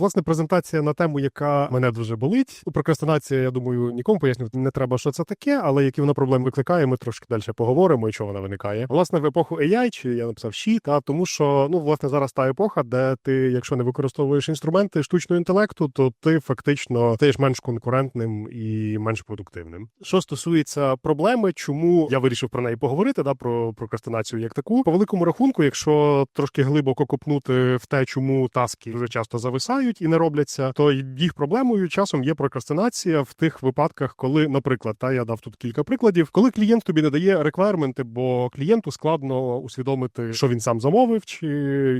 Власне, презентація на тему, яка мене дуже болить. Прокрастинація, я думаю, нікому пояснювати не треба, що це таке, але які вона проблем викликає, ми трошки далі поговоримо і чого вона виникає. Власне, в епоху AI, чи я написав «щі», та тому що ну власне зараз та епоха, де ти, якщо не використовуєш інструменти штучного інтелекту, то ти фактично стаєш менш конкурентним і менш продуктивним. Що стосується проблеми, чому я вирішив про неї поговорити, да про прокрастинацію як таку, по великому рахунку, якщо трошки глибоко копнути в те, чому таски дуже часто зависають і не робляться, то їх проблемою часом є прокрастинація в тих випадках, коли, наприклад, та я дав тут кілька прикладів, коли клієнт тобі не дає реквайрменти, бо клієнту складно усвідомити, що він сам замовив, чи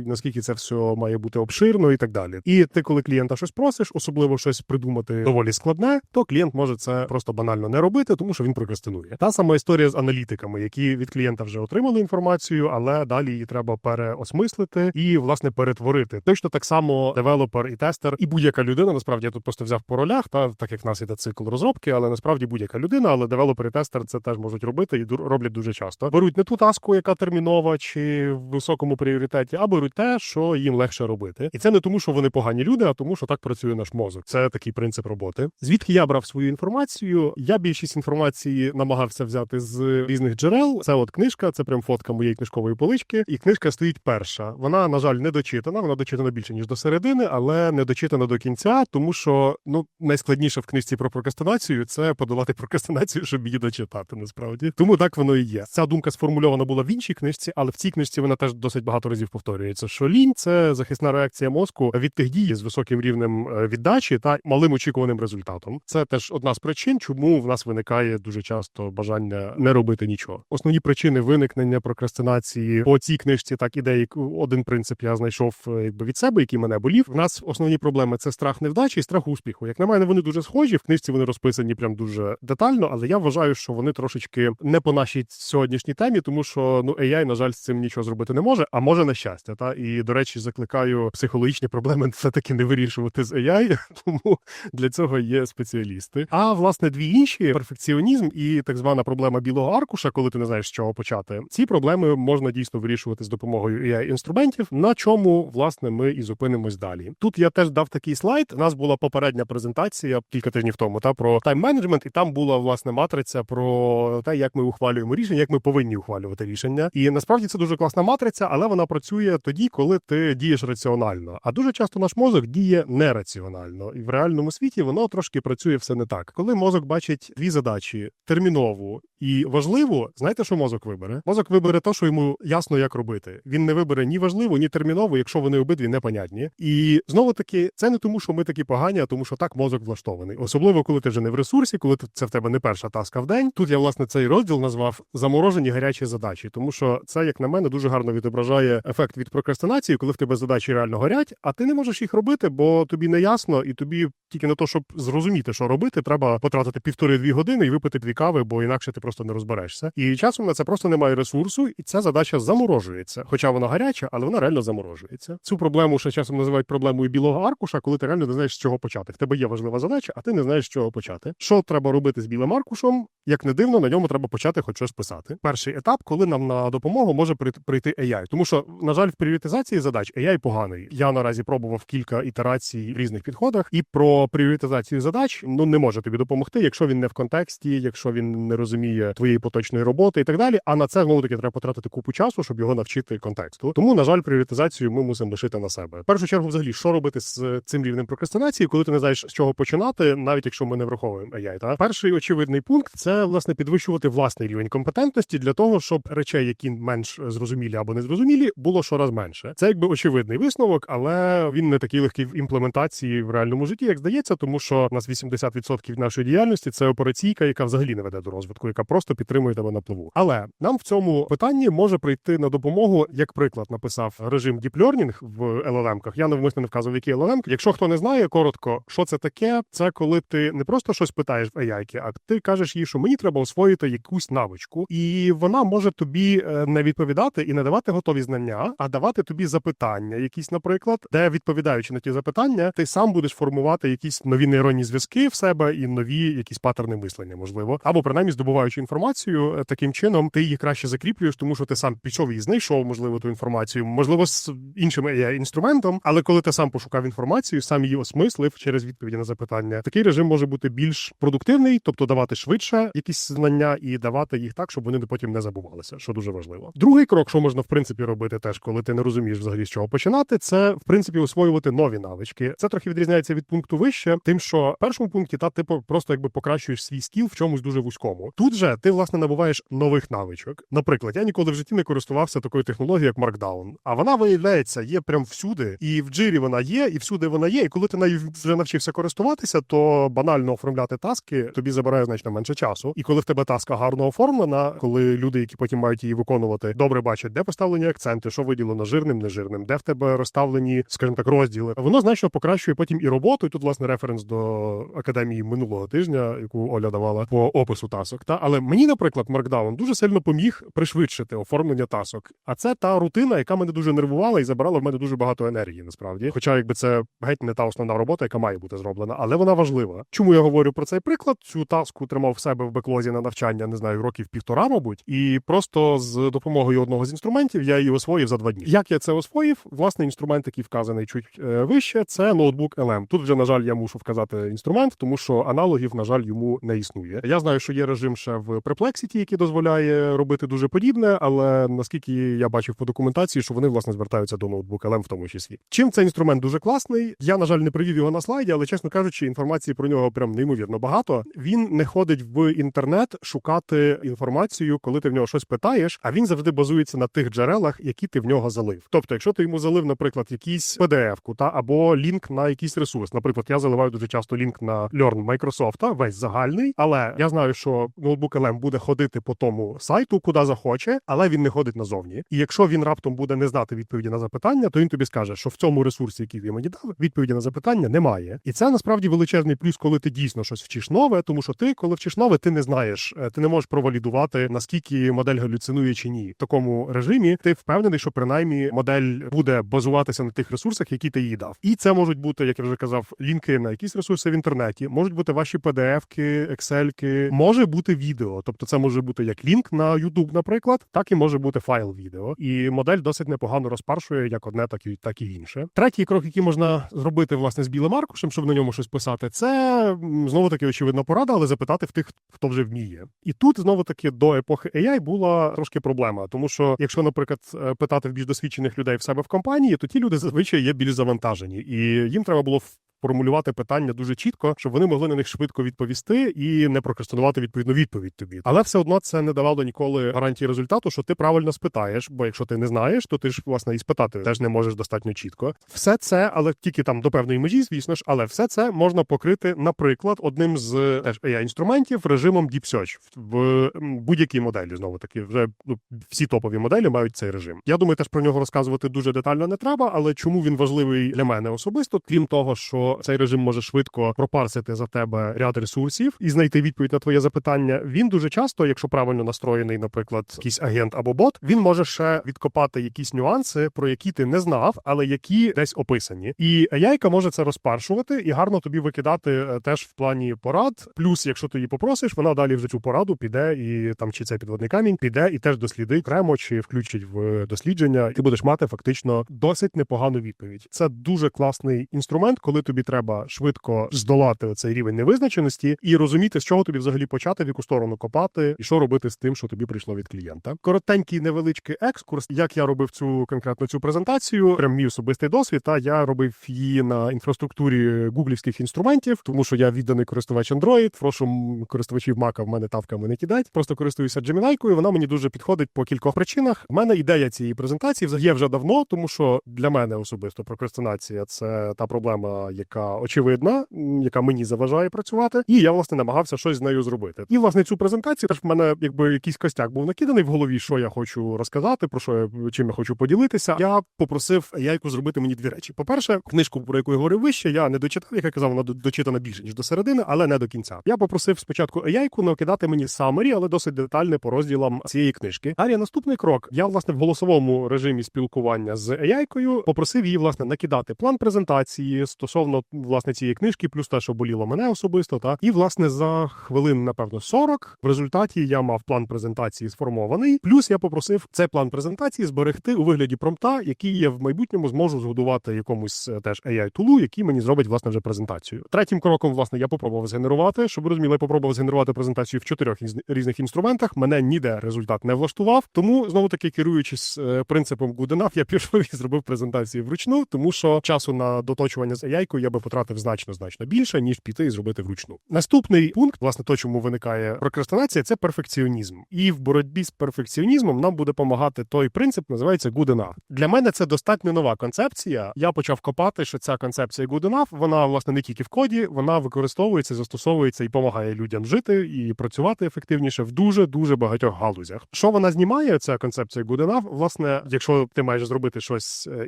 наскільки це все має бути обширно і так далі. І ти, коли клієнта щось просиш, особливо щось придумати доволі складне, то клієнт може це просто банально не робити, тому що він прокрастинує. Та сама історія з аналітиками, які від клієнта вже отримали інформацію, але далі її треба переосмислити і власне перетворити. Точно так само девелопер і тестер, і будь-яка людина. Насправді я тут просто взяв по ролях, та так як в нас іде цикл розробки, але насправді будь-яка людина, але девелопер і тестер це теж можуть робити і роблять дуже часто. Беруть не ту таску, яка термінова чи в високому пріоритеті, а беруть те, що їм легше робити. І це не тому, що вони погані люди, а тому, що так працює наш мозок. Це такий принцип роботи. Звідки я брав свою інформацію? Я більшість інформації намагався взяти з різних джерел. Це от книжка, це прям фотка моєї книжкової полички. І книжка стоїть перша. Вона, на жаль, не дочитана. Вона дочитана більше ніж до середини, але не дочитана до кінця, тому що ну найскладніше в книжці про прокрастинацію це подолати прокрастинацію, щоб її дочитати. Насправді тому так воно і є. Ця думка сформульована була в іншій книжці, але в цій книжці вона теж досить багато разів повторюється. Що лінь це захисна реакція мозку від тих дій з високим рівнем е, віддачі та малим очікуваним результатом. Це теж одна з причин, чому в нас виникає дуже часто бажання не робити нічого. Основні причини виникнення прокрастинації по цій книжці, так і деякі один принцип я знайшов е, якби від себе, який мене болів. В нас основні проблеми це страх невдачі і страх успіху. Як на мене, вони дуже схожі. В книжці вони розписані прям дуже детально, але я вважаю, що вони трошечки не по нашій сьогоднішній темі, тому що ну AI, на жаль, з цим нічого зробити не може, а може на щастя. Та і до речі, закликаю психологічні проблеми все таки не вирішувати з AI, тому для цього є спеціалісти. А власне дві інші перфекціонізм і так звана проблема білого аркуша, коли ти не знаєш з чого почати. Ці проблеми можна дійсно вирішувати з допомогою ai інструментів, на чому власне ми і зупинимось далі. Тут я теж дав такий слайд. У нас була попередня презентація кілька тижнів тому та про тайм-менеджмент, і там була власне матриця про те, як ми ухвалюємо рішення, як ми повинні ухвалювати рішення. І насправді це дуже класна матриця, але вона працює тоді, коли ти дієш раціонально. А дуже часто наш мозок діє нераціонально, і в реальному світі воно трошки працює все не так. Коли мозок бачить дві задачі термінову і важливу, знаєте, що мозок вибере? Мозок вибере те, що йому ясно, як робити. Він не вибере ні важливу, ні термінову, якщо вони обидві непонятні. І знову таки, це не тому, що ми такі погані, а тому, що так мозок влаштований. Особливо, коли ти вже не в ресурсі, коли це в тебе не перша таска в день. Тут я власне цей розділ назвав заморожені гарячі задачі, тому що це, як на мене, дуже гарно відображає ефект від прокрастинації, коли в тебе задачі реально горять, а ти не можеш їх робити, бо тобі не ясно, і тобі тільки на те, щоб зрозуміти, що робити, треба потратити півтори-дві години і випити дві кави, бо інакше ти просто не розберешся. І часом на це просто немає ресурсу, і ця задача заморожується. Хоча вона гаряча, але вона реально заморожується. Цю проблему ще часом називають проблемою білого аркуша, коли ти реально не знаєш, з чого почати. В тебе є важлива задача, а ти не знаєш, з чого почати. Що треба робити з білим аркушем? Як не дивно, на ньому треба почати хоч щось писати. Перший етап, коли нам на допомогу може прийти- AI. Тому що, на жаль, в пріоритизації задач AI поганий. Я наразі пробував кілька ітерацій в різних підходах, і про пріоритизацію задач ну не може тобі допомогти, якщо він не в контексті, якщо він не розуміє твоєї поточної роботи і так далі. А на це знову таки треба потратити купу часу, щоб його навчити контексту. Тому, на жаль, пріоритизацію ми мусимо лишити на себе. В першу чергу, взагалі, що робити з цим рівнем прокрастинації, коли ти не знаєш з чого починати, навіть якщо ми не враховуємо AI. Та перший очевидний пункт це власне підвищувати власний рівень компетентності для того, щоб речей, які менш зрозумілі або незрозумілі, було щораз менше. Це якби очевидний висновок, але він не такий легкий в імплементації в реальному житті, як здається, тому що у нас 80% нашої діяльності це операційка, яка взагалі не веде до розвитку, яка просто підтримує тебе на плаву. Але нам в цьому питанні може прийти на допомогу, як приклад написав режим Deep Learning в LLM-ках. Я навмисно не вказував, який LLM. Якщо хто не знає, коротко, що це таке, це коли ти не просто щось питаєш в AI, а ти кажеш їй, що мені треба освоїти якусь навичку, і вона може тобі е, не відповідати і не давати готові знання, а давати тобі запитання, якісь, наприклад, де відповідаючи на ті запитання, ти сам будеш формувати якісь нові нейронні зв'язки в себе і нові якісь паттерни мислення, можливо, або принаймні здобуваючи інформацію е, таким чином, ти її краще закріплюєш, тому що ти сам пішов і знайшов, можливо, ту інформацію, можливо, з іншим інструментом. Але коли ти сам пошукав інформацію, сам її осмислив через відповіді на запитання, такий режим може бути більш продуктивний, тобто давати швидше якісь знання і давати їх так, щоб вони потім не забувалися, що дуже важливо. Другий крок, що можна в принципі робити, теж коли ти не розумієш взагалі з чого починати, це в принципі освоювати нові навички. Це трохи відрізняється від пункту вище, тим, що в першому пункті та ти по- просто якби покращуєш свій скіл в чомусь дуже вузькому. Тут же ти власне набуваєш нових навичок. Наприклад, я ніколи в житті не користувався такою технологією, як Markdown. А вона виявляється, є прям всюди, і в джирі вона є, і всюди вона є. І коли ти нею вже навчився користуватися, то банально оформляти таски тобі забирає значно менше часу. І коли в тебе таска гарно оформлена, коли люди, які потім мають її виконувати, добре бачать, де поставлені акценти, що виділено жирним, нежирним, де в тебе розставлені, скажімо так, розділи. Воно значно покращує потім і роботу. І тут власне референс до академії минулого тижня, яку Оля давала по опису тасок. Та але мені, наприклад, Markdown дуже сильно поміг пришвидшити оформлення тасок. А це та рутина, яка мене дуже нервувала і забирала в мене дуже багато енергії. Насправді, хоча якби це геть не та основна робота, яка має бути зроблена, але вона важлива. Чому я говорю про цей приклад? Цю таску тримав в себе в беклозі на навчання, не знаю, років півтора, мабуть, і просто з допомогою одного з інструментів я її освоїв за два дні. Як я це освоїв? Власне, інструмент, який вказаний чуть е, вище, це ноутбук LM. Тут вже на жаль, я мушу вказати інструмент, тому що аналогів, на жаль, йому не існує. Я знаю, що є режим ще в Perplexity, який дозволяє робити дуже подібне, але наскільки я бачив по документації, що вони власне звертаються до ноутбука LM в тому числі. Чим цей інструмент дуже класний? Я на жаль не привів його на слайді, але чесно кажучи, інформації про нього прям неймовірно багато. Він не ходить в інтернет шукати інформацію, коли ти в нього щось питаєш, а він завжди базується на тих джерелах, які ти в нього залив. Тобто, якщо ти йому залив, наприклад, якийсь PDF-ку та або лінк на якийсь ресурс. Наприклад, я заливаю дуже часто лінк на Learn Microsoft, весь загальний, але я знаю, що ноутбук LM буде ходити по тому сайту, куди захоче, але він не ходить назовні. І якщо він раптом буде не знати відповіді на запитання, то він тобі скаже, що в цьому ресурсі, який ти мені дав, відповіді на запитання немає. І це насправді величезний плюс, коли ти дійсно щось вчиш нове, тому що ти, коли вчиш нове, ти не знаєш, е, ти не можеш провалідувати наскільки модель галюцинує чи ні. В такому режимі ти впевнений, що принаймні модель буде базуватися на тих ресурсах, які ти їй дав. І це можуть бути, як я вже казав, лінки на якісь ресурси в інтернеті, можуть бути ваші PDF-ки, Excel-ки, може бути відео. Тобто, це може бути як лінк на YouTube, наприклад, так і може бути файл відео. І модель досить непогано розпаршує як одне, так і так і інше. Третій крок, який можна зробити власне з білим аркушем, щоб на ньому щось писати, це знову таки очевидна порада, але запитати в тих, хто вже вміє. І тут знову таки до епохи AI була трошки проблема, тому що якщо, наприклад, е, питати в більш досвідчених людей в себе в компанії, то ті люди зазвичай є більш завантажені, і їм треба було формулювати питання дуже чітко, щоб вони могли на них швидко відповісти і не прокрастинувати відповідну відповідь тобі. Але все одно це не давало ніколи гарантії результату, що ти правильно спитаєш. Бо якщо ти не знаєш, то ти ж власне і спитати теж не можеш достатньо чітко. Все це, але тільки там до певної межі, звісно ж, але все це можна покрити, наприклад, одним з теж інструментів режимом Deep Search в будь-якій моделі. Знову таки, вже ну, всі топові моделі мають цей режим. Я думаю, теж про нього розказувати дуже детально не треба, але чому він важливий для мене особисто, крім того, що цей режим може швидко пропарсити за тебе ряд ресурсів і знайти відповідь на твоє запитання. Він дуже часто, якщо правильно настроєний, наприклад, якийсь агент або бот, він може ще відкопати якісь нюанси, про які ти не знав, але які десь описані. І яйка може це розпаршувати і гарно тобі викидати е, теж в плані порад. Плюс, якщо ти її попросиш, вона далі вже цю пораду піде і там чи це підводний камінь піде і теж дослідить окремо чи включить в дослідження. Ти будеш мати фактично досить непогану відповідь. Це дуже класний інструмент, коли тобі треба швидко здолати цей рівень невизначеності і розуміти, з чого тобі взагалі почати, в яку сторону копати, і що робити з тим, що тобі прийшло від клієнта. Коротенький невеличкий екскурс, як я робив цю конкретно цю презентацію, прям мій особистий досвід. Та я робив її на інфраструктурі гуглівських інструментів, тому що я відданий користувач Android. Прошу користувачів Mac в мене тавками не кидать. Просто користуюся Gemini-кою, Вона мені дуже підходить по кількох причинах. У мене ідея цієї презентації взагалі вже давно, тому що для мене особисто прокрастинація це та проблема, яка очевидна, яка мені заважає працювати. І я власне намагався щось з нею зробити. І власне цю презентацію теж в мене якби якийсь костяк був накиданий в голові, що я хочу розказати, про що я чим я хочу поділитися. Я попросив яйку зробити мені дві речі. По-перше, книжку, про яку я говорив вище, я не дочитав, як я казав, вона дочитана більше ніж до середини, але не до кінця. Я попросив спочатку яйку накидати мені самері, але досить детальне по розділам цієї книжки. Далі наступний крок. Я власне в голосовому режимі спілкування з яйкою попросив її власне накидати план презентації стосовно власне цієї книжки, плюс те, що боліло мене особисто. Та і власне за хвилин, напевно, 40 в результаті я мав план презентації сформований. Плюс я попросив цей план презентації зберегти у вигляді промпта, який я в майбутньому зможу згодувати якомусь е, теж ai тулу який мені зробить власне вже презентацію. Третім кроком, власне, я попробував згенерувати. Щоб розуміли, я попробував згенерувати презентацію в чотирьох різних інструментах. Мене ніде результат не влаштував. Тому знову таки керуючись е, принципом good enough, я пішов і зробив презентацію вручну, тому що часу на доточування з ai я би потратив значно значно більше ніж піти і зробити вручну. Наступний пункт, власне, то, чому виникає прокрастинація, це перфекціонізм. І в боротьбі з перфекціонізмом нам буде допомагати той принцип, називається good enough. Для мене це достатньо нова концепція. Я почав копати, що ця концепція good enough, вона власне не тільки в коді, вона використовується, застосовується і допомагає людям жити і працювати ефективніше в дуже дуже багатьох галузях. Що вона знімає? Ця концепція good enough, Власне, якщо ти маєш зробити щось е,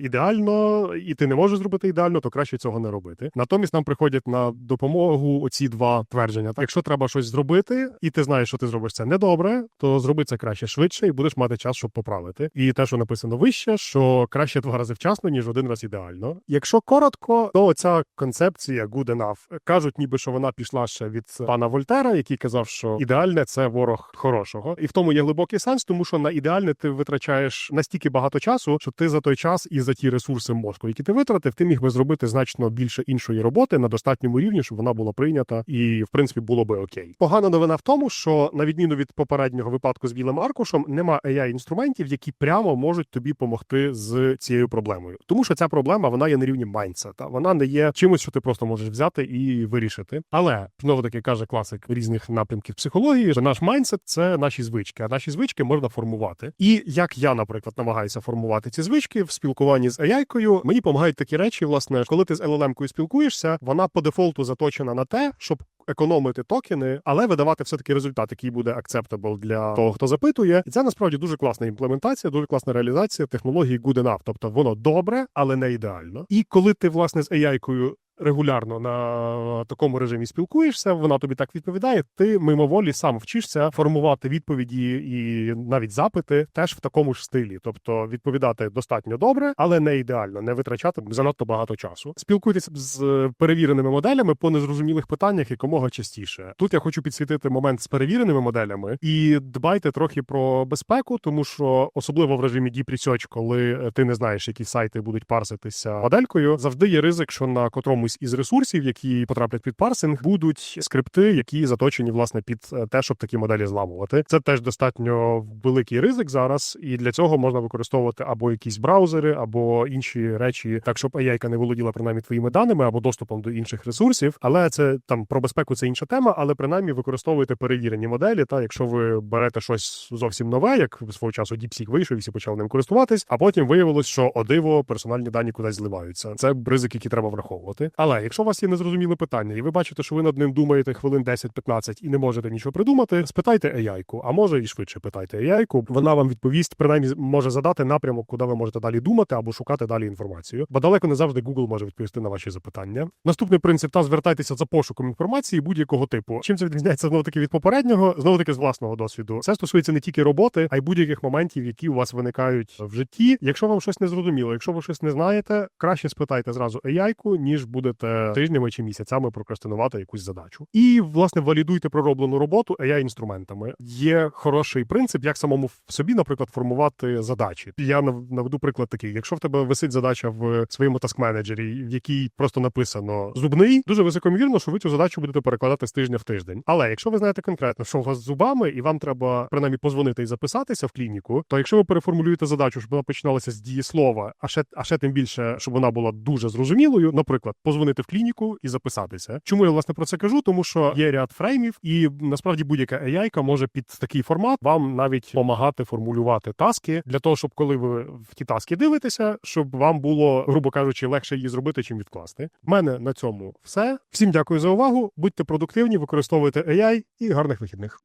ідеально, і ти не можеш зробити ідеально, то краще цього не робити. Натомість нам приходять на допомогу оці два твердження. Так, якщо треба щось зробити, і ти знаєш, що ти зробиш це недобре, то зроби це краще швидше, і будеш мати час, щоб поправити. І те, що написано вище, що краще два рази вчасно, ніж один раз ідеально. Якщо коротко, то ця концепція good enough кажуть, ніби що вона пішла ще від пана Вольтера, який казав, що ідеальне це ворог хорошого, і в тому є глибокий сенс, тому що на ідеальне ти витрачаєш настільки багато часу, що ти за той час і за ті ресурси мозку, які ти витратив, ти міг би зробити значно більше іншої роботи на достатньому рівні, щоб вона була прийнята і в принципі було би окей. Погана новина в тому, що на відміну від попереднього випадку з білим аркушем, нема ai інструментів, які прямо можуть тобі допомогти з цією проблемою, тому що ця проблема вона є на рівні майндсета. Вона не є чимось, що ти просто можеш взяти і вирішити. Але знову таки каже класик різних напрямків психології, що наш майндсет це наші звички, а наші звички можна формувати. І як я, наприклад, намагаюся формувати ці звички в спілкуванні з AI-кою, мені допомагають такі речі. Власне, коли ти з LLM-кою спілкуєшся, вона по дефолту заточена на те, щоб економити токени, але видавати все таки результат, який буде acceptable для того, хто запитує. І це насправді дуже класна імплементація, дуже класна реалізація технології good enough. Тобто воно добре, але не ідеально. І коли ти власне з AI-кою регулярно на такому режимі спілкуєшся, вона тобі так відповідає. Ти мимоволі сам вчишся формувати відповіді і навіть запити теж в такому ж стилі, тобто відповідати достатньо добре, але не ідеально, не витрачати занадто багато часу. Спілкуйтесь з перевіреними моделями по незрозумілих питаннях якомога частіше. Тут я хочу підсвітити момент з перевіреними моделями і дбайте трохи про безпеку, тому що особливо в режимі Deep Research, коли ти не знаєш, які сайти будуть парситися моделькою, завжди є ризик, що на котромусь із ресурсів, які потраплять під парсинг, будуть скрипти, які заточені власне під е, те, щоб такі моделі зламувати. Це теж достатньо великий ризик зараз, і для цього можна використовувати або якісь браузери, або інші речі, так щоб AI не володіла принаймні твоїми даними або доступом до інших ресурсів. Але це там про безпеку це інша тема. Але принаймні використовуйте перевірені моделі. Та якщо ви берете щось зовсім нове, як свого часу DeepSeek вийшов, і всі почали ним користуватись, а потім виявилось, що о диво персональні дані кудись зливаються. Це ризик, який треба враховувати. Але якщо у вас є незрозуміле питання, і ви бачите, що ви над ним думаєте хвилин 10-15 і не можете нічого придумати, спитайте AI-ку, а може і швидше питайте AI-ку. Вона вам відповість, принаймні може задати напрямок, куди ви можете далі думати або шукати далі інформацію. Бо далеко не завжди Google може відповісти на ваші запитання. Наступний принцип та звертайтеся за пошуком інформації будь-якого типу. Чим це відрізняється знову таки від попереднього, знову таки з власного досвіду. Це стосується не тільки роботи, а й будь-яких моментів, які у вас виникають в житті. Якщо вам щось не зрозуміло, якщо ви щось не знаєте, краще спитайте зразу AI-ку, ніж будете тижнями чи місяцями прокрастинувати якусь задачу. І власне валідуйте пророблену роботу AI інструментами. Є хороший принцип, як самому собі, наприклад, формувати задачі. Я наведу приклад такий: якщо в тебе висить задача в своєму таск-менеджері, в якій просто написано зубний, дуже високомірно, що ви цю задачу будете перекладати з тижня в тиждень. Але якщо ви знаєте конкретно, що у вас з зубами, і вам треба принаймні позвонити і записатися в клініку, то якщо ви переформулюєте задачу, щоб вона починалася з дієслова, а ще а ще тим більше, щоб вона була дуже зрозумілою, наприклад, позвонити в клініку і записатися. Чому я власне про це кажу? Тому що є ряд фреймів, і насправді будь-яка AI може під такий формат вам навіть допомагати формулювати таски для того, щоб коли ви в ті таски дивитеся, щоб вам було, грубо кажучи, легше її зробити, чим відкласти. В мене на цьому все. Всім дякую за увагу. Будьте продуктивні, використовуйте AI і гарних вихідних.